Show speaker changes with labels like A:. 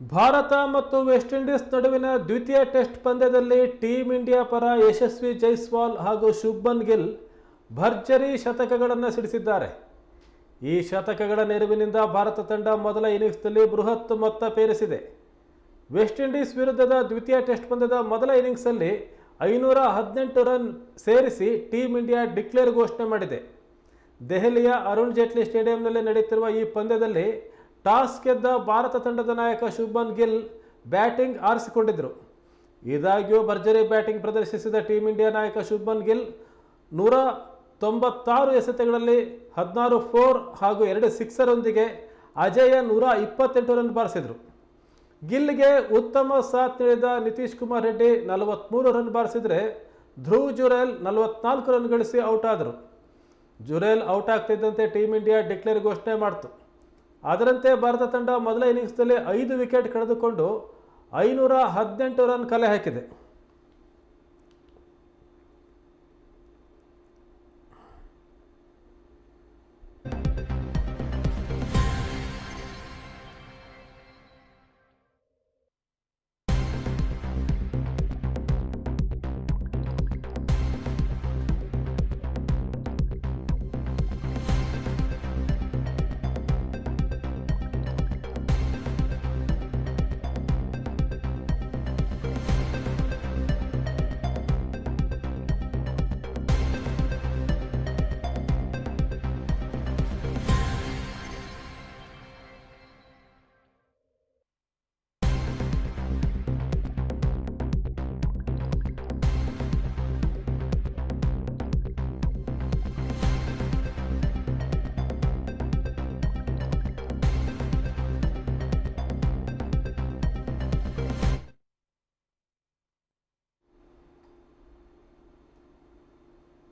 A: ಭಾರತ ಮತ್ತು West Indies ನಡುವಿನ ದ್ವಿತೀಯ ಟೆಸ್ಟ್ ಪಂದ್ಯದಲ್ಲಿ ಟೀಂ ಇಂಡಿಯಾ ಪರ ಯಶಸ್ವಿ ಜೈಸ್ವಾಲ್ ಹಾಗೂ ಶುಭ್ಮನ್ ಗಿಲ್ ಭರ್ಜರಿ ಶತಕಗಳನ್ನು ಸಿಡಿಸಿದ್ದಾರೆ. ಈ ಶತಕಗಳ ನೆರವಿನಿಂದ ಭಾರತ ತಂಡ ಮೊದಲ ಇನ್ನಿಂಗ್ಸ್ನಲ್ಲಿ ಬೃಹತ್ ಮೊತ್ತ ಪೇರಿಸಿದೆ. ವೆಸ್ಟ್ ಇಂಡೀಸ್ ವಿರುದ್ಧದ ದ್ವಿತೀಯ ಟೆಸ್ಟ್ ಪಂದ್ಯದ ಮೊದಲ ಇನ್ನಿಂಗ್ಸಲ್ಲಿ ಐನೂರ ಹದಿನೆಂಟು ರನ್ ಸೇರಿಸಿ ಟೀಂ ಇಂಡಿಯಾ ಡಿಕ್ಲೇರ್ ಘೋಷಣೆ ಮಾಡಿದೆ. ದೆಹಲಿಯ ಅರುಣ್ ಜೇಟ್ಲಿ ಸ್ಟೇಡಿಯಂನಲ್ಲಿ ನಡೆಯುತ್ತಿರುವ ಈ ಪಂದ್ಯದಲ್ಲಿ ಟಾಸ್ ಗೆದ್ದ ಭಾರತ ತಂಡದ ನಾಯಕ ಶುಭನ್ ಗಿಲ್ ಬ್ಯಾಟಿಂಗ್ ಆರಿಸಿಕೊಂಡಿದ್ದರು ಇದಾಗ್ಯೂ ಭರ್ಜರಿ ಬ್ಯಾಟಿಂಗ್ ಪ್ರದರ್ಶಿಸಿದ ಟೀಂ ಇಂಡಿಯಾ ನಾಯಕ ಶುಭನ್ ಗಿಲ್ ನೂರ ತೊಂಬತ್ತಾರು ಎಸೆತಗಳಲ್ಲಿ ಹದಿನಾರು ಫೋರ್ ಹಾಗೂ ಎರಡು ಸಿಕ್ಸರೊಂದಿಗೆ ಅಜಯ ನೂರ ಇಪ್ಪತ್ತೆಂಟು ರನ್ ಬಾರಿಸಿದರು. ಗಿಲ್ಗೆ ಉತ್ತಮ ಸಾಥ್ ನೀಡಿದ ನಿತೀಶ್ ಕುಮಾರ್ ರೆಡ್ಡಿ ನಲವತ್ತ್ಮೂರು ರನ್ ಬಾರಿಸಿದರೆ ಧ್ರುವ್ ಜುರೇಲ್ ನಲವತ್ನಾಲ್ಕು ರನ್ ಗಳಿಸಿ ಔಟ್ ಆದರು. ಜುರೇಲ್ ಔಟ್ ಆಗ್ತಿದ್ದಂತೆ ಟೀಂ ಇಂಡಿಯಾ ಡಿಕ್ಲೇರ್ ಘೋಷಣೆ ಮಾಡಿತು. ಅದರಂತೆ ಭಾರತ ತಂಡ ಮೊದಲ ಇನ್ನಿಂಗ್ಸ್ನಲ್ಲಿ ಐದು ವಿಕೆಟ್ ಕಳೆದುಕೊಂಡು ಐನೂರ ಹದಿನೆಂಟು ರನ್ ಕಲೆ ಹಾಕಿದೆ.